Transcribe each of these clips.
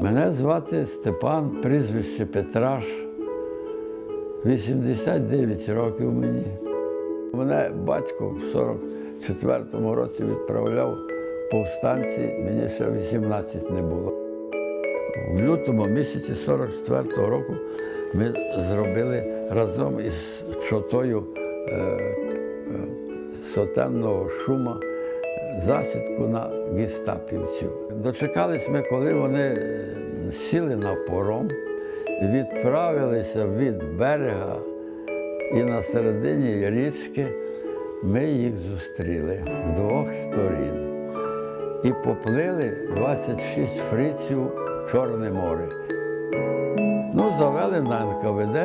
Мене звати Степан, прізвище Петраш. 89 років мені. Мене батько в 44-му році відправляв повстанці, мені ще 18 не було. В лютому місяці 44-го року ми зробили разом із чотою е, е, сотенного шума засідку на гестапівців. Дочекались ми, коли вони е, сіли на пором, відправилися від берега і на середині річки ми їх зустріли з двох сторін. І поплили 26 фриців в Чорне море. Ну, завели на НКВД.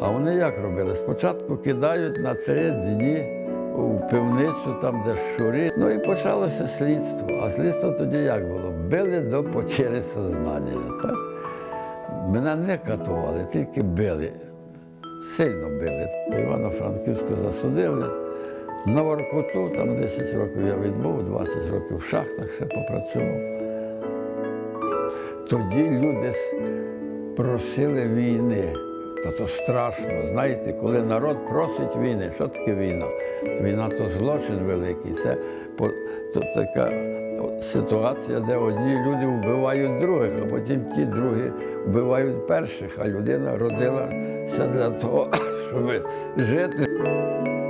А вони як робили? Спочатку кидають на три дні у пивницю, там, де щурі. Ну і почалося слідство. А слідство тоді як було? Били до потери сознання. Так? Мене не катували, тільки били. Сильно били. Івано-Франківську засудили. На Воркуту, там 10 років я відбув, 20 років в шахтах ще попрацював. Тоді люди просили війни. Та то страшно. Знаєте, коли народ просить війни, що таке війна? Війна то злочин великий. Це то така ситуація, де одні люди вбивають других, а потім ті другі вбивають перших, а людина родилася для того, щоб жити.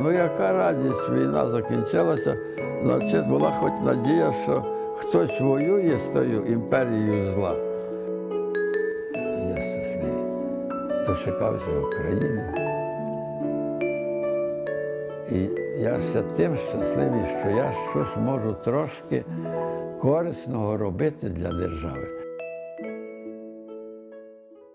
Ну, яка радість, війна закінчилася. Значить, була хоч надія, що хтось воює з тою імперією зла. Дочекався України. І я ще тим щасливий, що я щось можу трошки корисного робити для держави.